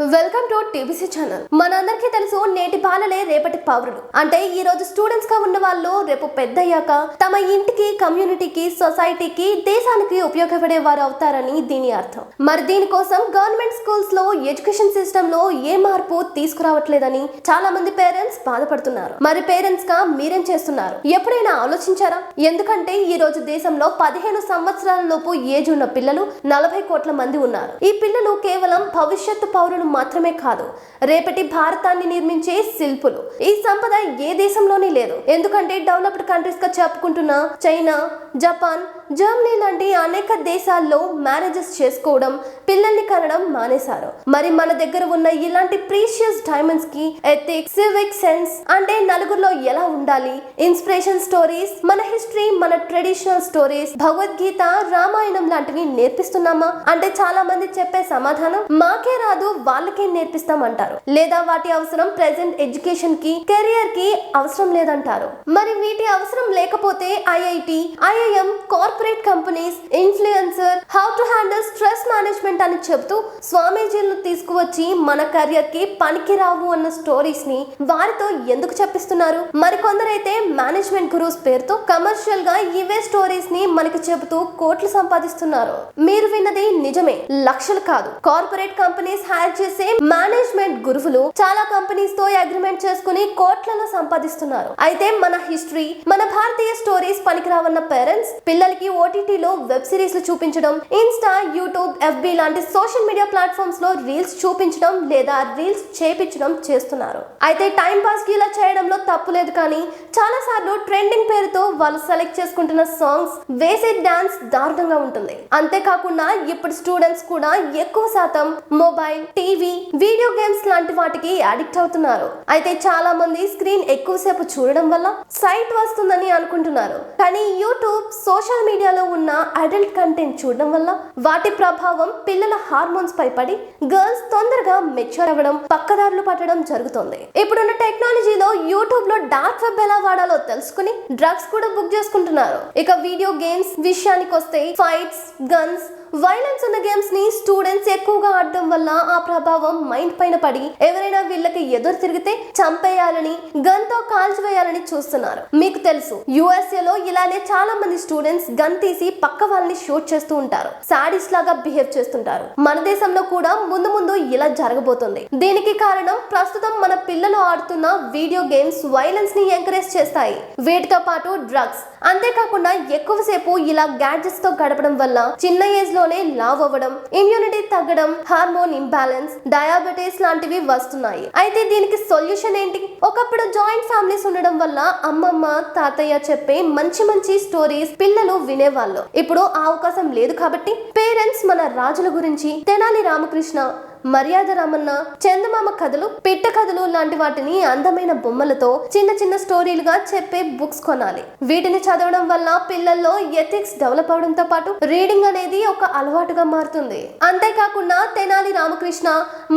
Welcome to TBC channel. మనందరికీ తెలుసు నేటి బాలలే రేపటి పౌరులు. అంటే ఈ రోజు స్టూడెంట్స్గా ఉన్న వాళ్ళు రేపు పెద్దయ్యాక తమ ఇంటికి కమ్యూనిటీకి సొసైటీకి దేశానికి ఉపయోగపడే వారు అవుతారని దీని అర్థం. మరి దీనికోసం గవర్నమెంట్ స్కూల్స్లో ఎడ్యుకేషన్ సిస్టమ్లో ఏ మార్పు తీసుకురావట్లేదని చాలా మంది పేరెంట్స్ బాధపడుతున్నారు. మరి పేరెంట్స్గా మీరేం చేస్తున్నారు? ఎప్పుడైనా ఆలోచించారా? ఎందుకంటే ఈ రోజు దేశంలో పదిహేను సంవత్సరాల లోపు ఏజ్ ఉన్న పిల్లలు నలభై కోట్ల మంది ఉన్నారు. ఈ పిల్లలు కేవలం భవిష్యత్తు పౌరులు మాత్రమే కాదు రేపటి భారతాన్ని నిర్మించే శిల్పులు. ఈ సంపద ఏ దేశంలోనే లేదు. ఎందుకంటే డెవలప్డ్ కంట్రీస్గా చెప్పుకుంటున్న చైనా జపాన్ జర్మనీ లాంటి అనేక దేశాల్లో మ్యారేజెస్ చేసుకోవడం పిల్లల్ని కనడం మానేశారు. మరి మన దగ్గర ఉన్న ఇలాంటి ప్రీషియస్ డైమండ్స్కి ఎథిక్స్ సివిక్ సెన్స్ అంటే నలుగురిలో ఎలా ఉండాలి? ఇన్స్పిరేషన్ స్టోరీస్ మన హిస్టరీ మన ట్రెడిషనల్ స్టోరీస్ భగవద్గీత రామాయణం లాంటివి నేర్పిస్తున్నామా? అంటే చాలా మంది చెప్పే సమాధానం మాకే రాదు వాళ్ళకే నేర్పిస్తాం అంటారు లేదా వాటి అవసరం ప్రెసెంట్ ఎడ్యుకేషన్కి కెరియర్కి అవసరం లేదంటారు. మరి వీటి అవసరం లేకపోతే IIT IIM corporate corporate companies influencer how to handle stress management అని చెబుతూ స్వామీజీలను తీసుకువచ్చి మన కెరియర్కి పనికిరావు అన్న స్టోరీస్ని వారితో ఎందుకు చెప్పిస్తున్నారు? మరికొందరైతే మేనేజ్మెంట్ గురూస్ పేరుతో కమర్షియల్గా ఇవే స్టోరీస్ని మనకి చెబుతూ కోట్లు సంపాదిస్తున్నారు. మీరు విన్నది నిజమే లక్షలు కాదు. కార్పొరేట్ కంపెనీస్ హైర్ చేసే మేనేజ్మెంట్ గురువులు చాలా కంపెనీస్తో అగ్రిమెంట్ చేసుకుని కోట్లలో సంపాదిస్తున్నారు. అయితే మన హిస్టరీ మన భారతీయ స్టోరీస్ పనికిరావన్న పేరెంట్స్ పిల్లలకి ఓటీటీలో వెబ్ సిరీస్ చూపించడం ఇన్స్టా యూట్యూబ్ ఎఫ్బి లాంటి సోషల్ మీడియా ప్లాట్ఫామ్స్లో రీల్స్ చూపించడం లేదా రీల్స్ చేపించడం చేస్తున్నారు. అయితే టైం పాస్కి ఇలా చేయడంలో తప్పు లేదు కానీ చాలా సార్లు ట్రెండింగ్ పేరుతో వాళ్ళు సెలెక్ట్ చేసుకుంటున్న సాంగ్స్ వేసే డాన్స్ దారుణంగా ఉంటుంది. అంతేకాకుండా ఇప్పుడు స్టూడెంట్స్ కూడా ఎక్కువ శాతం మొబైల్ టీవీ వీడియో గేమ్స్ లాంటి వాటికి అడిక్ట్ అవుతున్నారు. అయితే చాలా మంది స్క్రీన్ ఎక్కువసేపు చూడడం వల్ల సైట్ వస్తుందని అనుకుంటున్నారు. కానీ యూట్యూబ్ సోషల్ మీడియాలో ఉన్న అడల్ట్ కంటెంట్ చూడడం వల్ల వాటి ప్రభావం పిల్లల హార్మోన్స్ పై పడి గర్ల్స్ తొందరగా మెచ్యూర్ అవ్వడం పక్కదారులు పట్టడం జరుగుతుంది. ఇప్పుడున్న టెక్నాలజీలో యూట్యూబ్లో డార్క్ వెబ్ ఎలా వాడాలో తెలుసుకుని డ్రగ్స్ కూడా బుక్ చేసుకుంటున్నారు. ఇక వీడియో గేమ్స్ విషయానికి వస్తే ఫైట్స్ గన్స్ వైలెన్స్ ఉన్న గేమ్స్ని స్టూడెంట్స్ ఎక్కువగా ఆడటం వల్ల ఆ ప్రభావం మైండ్ పైన పడి ఎవరైనా వీళ్ళకి ఎదురు తిరిగితే చంపేయాలని గన్తో కాల్చివేయాలని చూస్తున్నారు. మీకు తెలుసు యుఎస్ఏ లో ఇలానే చాలా మంది స్టూడెంట్స్ గన్ తీసి పక్క వాళ్ళని షూట్ చేస్తూ ఉంటారు. సాడీస్ లాగా బిహేవ్ చేస్తుంటారు. మన దేశంలో కూడా ముందు ముందు ఇలా జరగబోతుంది. దీనికి కారణం ప్రస్తుతం మన పిల్లలు ఆడుతున్న వీడియో గేమ్స్ వైలెన్స్ని ఎంకరేజ్ చేస్తాయి. వీటితో పాటు డ్రగ్స్ అంతేకాకుండా ఎక్కువసేపు ఇలా గ్యాడ్జెట్స్తో గడపడం వల్ల చిన్న ఏజ్ లోనే లావ్ అవ్వడం ఇమ్యూనిటీ తగ్గడం హార్మోన్ ఇంబ్యాలెన్స్ డయాబెటీస్ లాంటివి వస్తున్నాయి. అయితే దీనికి సొల్యూషన్ ఏంటి? ఒకప్పుడు జాయింట్ ఫ్యామిలీస్ ఉండడం వల్ల అమ్మమ్మ తాతయ్య చెప్పే మంచి మంచి స్టోరీస్ పిల్లలు వినేవాళ్ళు. ఇప్పుడు ఆ అవకాశం లేదు కాబట్టి పేరెంట్స్ మన రాజుల గురించి తెనాలి రామకృష్ణ మర్యాద రామన్న చందమామ కథలు పిట్ట కథలు లాంటి వాటిని అందమైన బొమ్మలతో చిన్న చిన్న స్టోరీలుగా చెప్పే బుక్స్ కొనాలి. వీటిని చదవడం వల్ల పిల్లల్లో ఎథిక్స్ డెవలప్ అవడంతో పాటు రీడింగ్ అనేది ఒక అలవాటుగా మారుతుంది. అంతేకాకుండా తెనాలి రామకృష్ణ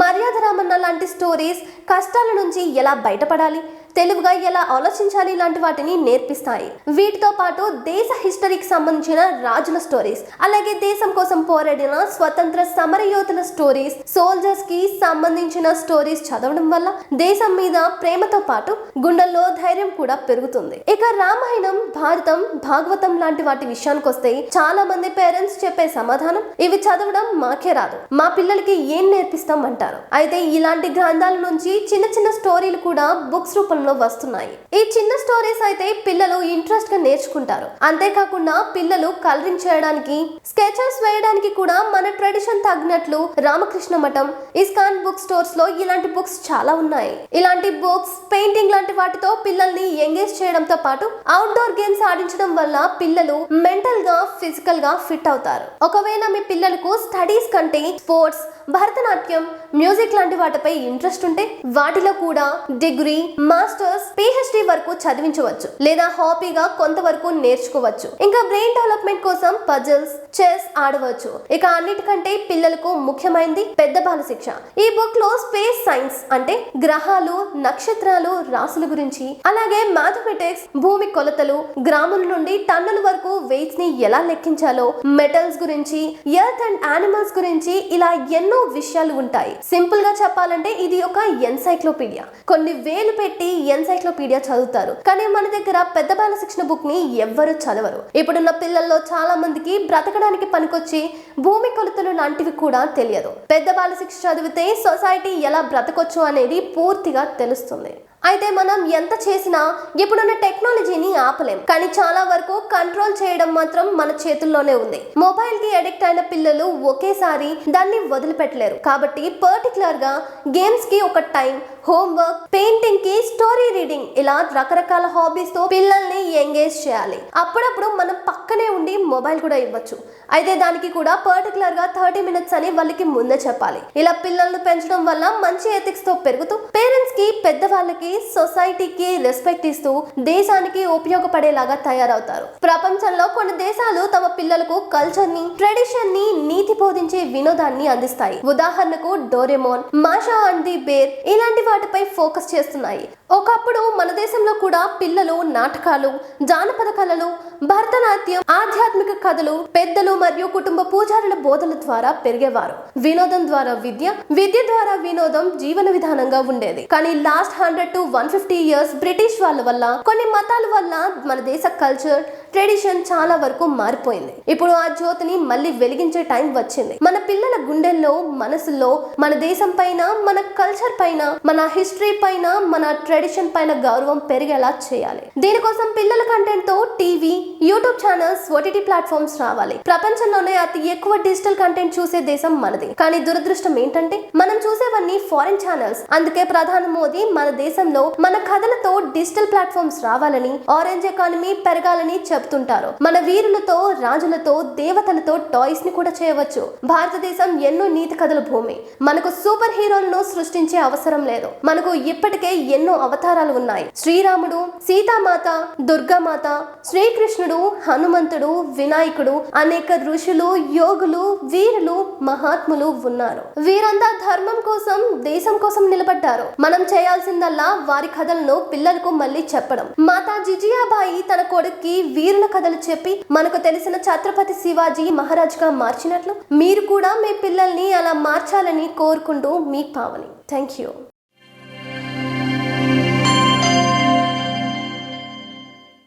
మర్యాద రామన్న లాంటి స్టోరీస్ కష్టాల నుంచి ఎలా బయటపడాలి? తెలివిగా ఎలా ఆలోచించాలి లాంటి వాటిని నేర్పిస్తాయి. వీటితో పాటు దేశ హిస్టరీకి సంబంధించిన రాజుల స్టోరీస్ అలాగే దేశం కోసం పోరాడిన స్వతంత్ర సమరయోధుల స్టోరీస్ సోల్జర్స్కి సంబంధించిన స్టోరీస్ చదవడం వల్ల దేశం మీద ప్రేమతో పాటు గుండెల్లో ధైర్యం కూడా పెరుగుతుంది. ఇక రామాయణం భారతం భాగవతం లాంటి వాటి విషయానికి వస్తే చాలా మంది పేరెంట్స్ చెప్పే సమాధానం ఇవి చదవడం మాకే రాదు. మా పిల్లలకి ఏం నేర్పిస్తాం అంటారు. అయితే ఇలాంటి గ్రంథాల నుంచి చిన్న చిన్న స్టోరీలు కూడా బుక్స్ రూపంలో వస్తున్నాయి. ఈ చిన్న స్టోరీస్ అయితే పిల్లలు ఇంట్రెస్ట్గా నేర్చుకుంటారు. అంతేకాకుండా పిల్లలు కలరింగ్ చేయడానికి స్కెచెస్ వేయడానికి కూడా మన ట్రెడిషన్ తగినట్లు రామకృష్ణ మఠం ఇస్కాన్ బుక్ స్టోర్స్లో ఇలాంటి బుక్స్ చాలా ఉన్నాయి. ఇలాంటి బుక్స్ పెయింటింగ్ లాంటి వాటితో పిల్లల్ని ఎంగేజ్ చేయడంతో పాటు అవుట్డోర్ గేమ్స్ ఆడించడం వల్ల పిల్లలు మెంటల్గా ఫిజికల్గా ఫిట్ అవుతారు. ఒకవేళ మీ పిల్లలకు స్టడీస్ కంటే స్పోర్ట్స్ భరతనాట్యం మ్యూజిక్ లాంటి వాటిపై ఇంట్రెస్ట్ ఉంటే వాటిలో కూడా డిగ్రీ మాస్టర్ మాస్టర్స్ పిహెచ్డి వరకు చదివించవచ్చు లేదా హాబీగా కొంతవరకు నేర్చుకోవచ్చు. ఇంకా బ్రెయిన్ డెవలప్మెంట్ కోసం పజిల్స్ చెస్ ఆడవచ్చు. ఇక అన్నిటికంటే పిల్లలకు ముఖ్యమైనది పెద్ద బాల శిక్ష ఈ బుక్లో స్పేస్ సైన్స్ అంటే గ్రహాలు నక్షత్రాలు రాసుల గురించి. అలాగే మ్యాథమెటిక్స్ భూమి కొలతలు గ్రాముల నుండి టన్నుల వరకు వెయిట్స్ని ఎలా లెక్కించాలో మెటల్స్ గురించి ఎర్త్ అండ్ యానిమల్స్ గురించి ఇలా ఎన్నో విషయాలు ఉంటాయి. సింపుల్గా చెప్పాలంటే ఇది ఒక ఎన్సైక్లోపీడియా కొన్ని వేలు పెట్టి ఎన్సైక్లోపీడియా చదువుతారు. కానీ మన దగ్గర పెద్ద బాల శిక్షణ బుక్ని ఎవ్వరు చదవరు. ఇప్పుడున్న పిల్లల్లో చాలా మందికి బ్రతకడానికి పనికొచ్చి భూమి కొలతలు లాంటివి కూడా తెలియదు. పెద్ద బాల శిక్ష చదివితే సొసైటీ ఎలా బ్రతకొచ్చు అనేది పూర్తిగా తెలుస్తుంది. అయితే మనం ఎంత చేసినా ఇప్పుడున్న టెక్నాలజీని ఆపలేం. కానీ చాలా వరకు కంట్రోల్ చేయడం మాత్రం మన చేతుల్లోనే ఉంది. మొబైల్కి అడిక్ట్ అయిన పిల్లలు ఒకేసారి దాన్ని వదిలిపెట్టలేరు. కాబట్టి పర్టికులర్గా గేమ్స్కి ఒక టైం హోంవర్క్ పెయింటింగ్కి స్టోరీ రీడింగ్ ఇలా రకరకాల హాబీస్తో పిల్లల్ని ఎంగేజ్ చేయాలి. అప్పుడప్పుడు మనం పక్కనే ఉండి మొబైల్ కూడా ఇవ్వచ్చు. అయితే దానికి కూడా పర్టికులర్గా థర్టీ మినిట్స్ అని వాళ్ళకి ముందే చెప్పాలి. ఇలా పిల్లల్ని పెంచడం వల్ల మంచి ఎథిక్స్తో పెరుగుతూ పేరెంట్స్కి పెద్దవాళ్ళకి సొసైటీకి రెస్పెక్ట్ ఇస్తూ దేశానికి ఉపయోగపడేలాగా తయారవుతారు. ప్రపంచంలో కొన్ని దేశాలు తమ పిల్లలకు కల్చర్ని ట్రెడిషన్ని నీతి బోధించే వినోదాన్ని అందిస్తాయి. ఉదాహరణకు Doraemon Masha and the Bear ఇలాంటి వాటిపై ఫోకస్ చేస్తున్నాయి. ఒకప్పుడు మన దేశంలో కూడా పిల్లలు నాటకాలు జానపద కళలు భరతనాట్యం ఆధ్యాత్మిక కథలు పెద్దలు మరియు కుటుంబ పూజారుల బోధన ద్వారా పెరిగేవారు. వినోదం ద్వారా విద్య విద్య ద్వారా వినోదం జీవన విధానంగా ఉండేది. కానీ last hundred to one fifty years British వాళ్ళ వల్ల కొన్ని మతాల వల్ల మన దేశ కల్చర్ ట్రెడిషన్ చాలా వరకు మారిపోయింది. ఇప్పుడు ఆ జ్యోతిని మళ్ళీ వెలిగించే టైం వచ్చింది. మన పిల్లల గుండెల్లో మనసుల్లో మన దేశం పైన మన కల్చర్ పైన మన హిస్టరీ పైన మన ట్రెడిషన్ పైన గౌరవం పెరిగేలా చేయాలి. దీనికోసం పిల్లల కంటెంట్తో TV YouTube channels OTT platforms రావాలి. ప్రపంచంలోనే అతి ఎక్కువ డిజిటల్ కంటెంట్ చూసే దేశం మనది. కానీ దురదృష్టం ఏంటంటే మనం చూసేవన్నీ ఫారిన్ ఛానల్స్. అందుకే ప్రధాని మోదీ మన దేశంలో మన కథలతో డిజిటల్ ప్లాట్ఫామ్స్ రావాలని ఆరెంజ్ ఎకానమీ పెరగాలని చెప్తుంటారు మన వీరులతో రాజులతో దేవతలతో టాయ్స్ని కూడా చేయవచ్చు. భారతదేశం ఎన్నో నీతి కథల భూమి. మనకు సూపర్ హీరోలను సృష్టించే అవసరం లేదు. మనకు ఇప్పటికే ఎన్నో అవతారాలు ఉన్నాయి. శ్రీరాముడు సీతామాత దుర్గామాత శ్రీకృష్ణుడు హనుమంతుడు వినాయకుడు అనేక ఋషులు యోగులు వీరులు మహాత్ములు ఉన్నారు. వీరంతా ధర్మం కోసం దేశం కోసం నిలబడ్డారు. మనం చేయాల్సిందల్లా వారి కథలను పిల్లలకు మళ్ళీ చెప్పడం. మాతా జిజియాబాయి తన కొడుక్కి వీరు వీరుల కథలు చెప్పి మనకు తెలిసిన ఛత్రపతి శివాజీ మహారాజ్గా మార్చినట్లు మీరు కూడా మీ పిల్లల్ని అలా మార్చాలని కోరుకుంటూ మీ పావని. Thank you